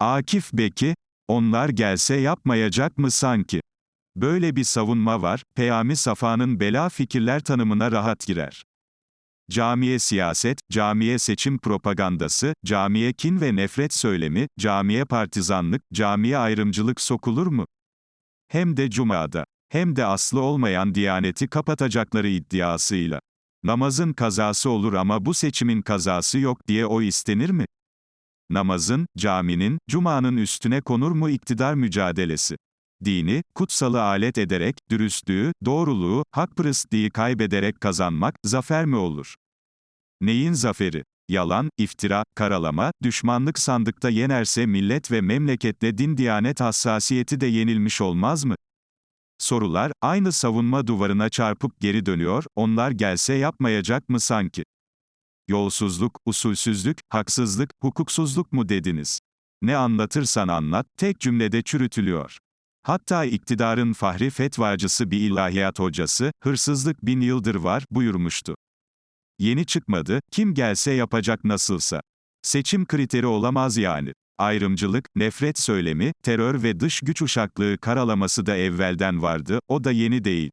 Akif Beki, onlar gelse yapmayacak mı sanki? Böyle bir savunma var, Peyami Safa'nın bela fikirler tanımına rahat girer. Camiye siyaset, camiye seçim propagandası, camiye kin ve nefret söylemi, camiye partizanlık, camiye ayrımcılık sokulur mu? Hem de cumada, hem de aslı olmayan diyaneti kapatacakları iddiasıyla. Namazın kazası olur ama bu seçimin kazası yok diye o istenir mi? Namazın, caminin, cumanın üstüne konur mu iktidar mücadelesi? Dini, kutsalı alet ederek, dürüstlüğü, doğruluğu, hakpırıstlığı kaybederek kazanmak, zafer mi olur? Neyin zaferi? Yalan, iftira, karalama, düşmanlık sandıkta yenerse millet ve memlekette din diyanet hassasiyeti de yenilmiş olmaz mı? Sorular, aynı savunma duvarına çarpıp geri dönüyor, onlar gelse yapmayacak mı sanki? Yolsuzluk, usulsüzlük, haksızlık, hukuksuzluk mu dediniz? Ne anlatırsan anlat, tek cümlede çürütülüyor. Hatta iktidarın fahri fetvacısı bir ilahiyat hocası, hırsızlık bin yıldır var, buyurmuştu. Yeni çıkmadı, kim gelse yapacak nasılsa. Seçim kriteri olamaz yani. Ayrımcılık, nefret söylemi, terör ve dış güç uşaklığı karalaması da evvelden vardı, o da yeni değil.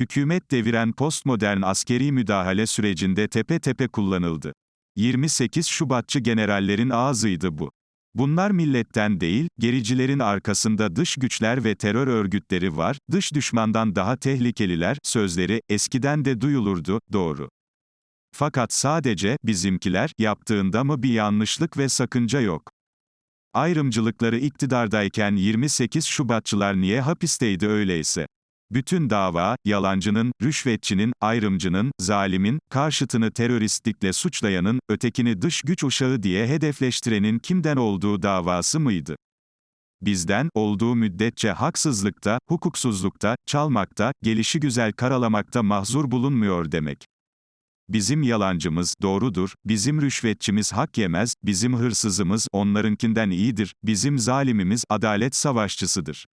Hükümet deviren postmodern askeri müdahale sürecinde tepe tepe kullanıldı. 28 Şubatçı generallerin ağzıydı bu. Bunlar milletten değil, gericilerin arkasında dış güçler ve terör örgütleri var, dış düşmandan daha tehlikeliler, sözleri, eskiden de duyulurdu, doğru. Fakat sadece, bizimkiler, yaptığında mı bir yanlışlık ve sakınca yok. Ayrımcılıkları iktidardayken 28 Şubatçılar niye hapisteydi öyleyse? Bütün dava, yalancının, rüşvetçinin, ayrımcının, zalimin, karşıtını teröristlikle suçlayanın, ötekini dış güç uşağı diye hedefleştirenin kimden olduğu davası mıydı? Bizden, olduğu müddetçe haksızlıkta, hukuksuzlukta, çalmakta, gelişi güzel karalamakta mahzur bulunmuyor demek. Bizim yalancımız, doğrudur, bizim rüşvetçimiz hak yemez, bizim hırsızımız, onlarınkinden iyidir, bizim zalimimiz, adalet savaşçısıdır.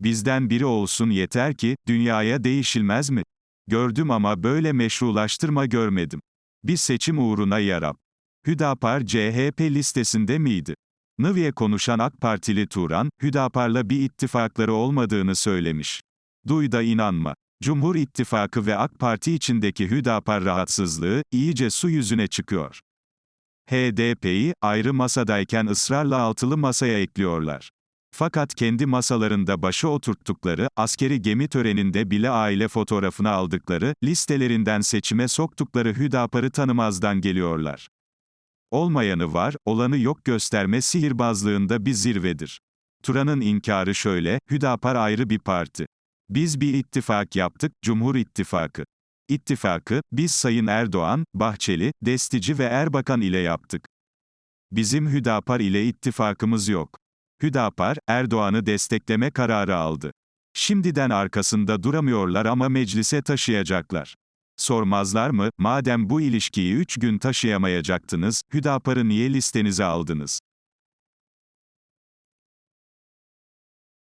Bizden biri olsun yeter ki, dünyaya değişilmez mi? Gördüm ama böyle meşrulaştırma görmedim. Bir seçim uğruna yarab. Hüdapar CHP listesinde miydi? Nıviye konuşan AK Partili Turan, Hüdapar'la bir ittifakları olmadığını söylemiş. Duy da inanma. Cumhur İttifakı ve AK Parti içindeki Hüdapar rahatsızlığı, iyice su yüzüne çıkıyor. HDP'yi, ayrı masadayken ısrarla altılı masaya ekliyorlar. Fakat kendi masalarında başı oturttukları, askeri gemi töreninde bile aile fotoğrafını aldıkları, listelerinden seçime soktukları Hüdapar'ı tanımazdan geliyorlar. Olmayanı var, olanı yok gösterme sihirbazlığında bir zirvedir. Turan'ın inkarı şöyle, Hüdapar ayrı bir parti. Biz bir ittifak yaptık, Cumhur İttifakı. İttifakı, biz Sayın Erdoğan, Bahçeli, Destici ve Erbakan ile yaptık. Bizim Hüdapar ile ittifakımız yok. Hüdapar, Erdoğan'ı destekleme kararı aldı. Şimdiden arkasında duramıyorlar ama meclise taşıyacaklar. Sormazlar mı, madem bu ilişkiyi üç gün taşıyamayacaktınız, Hüdapar'ı niye listenize aldınız?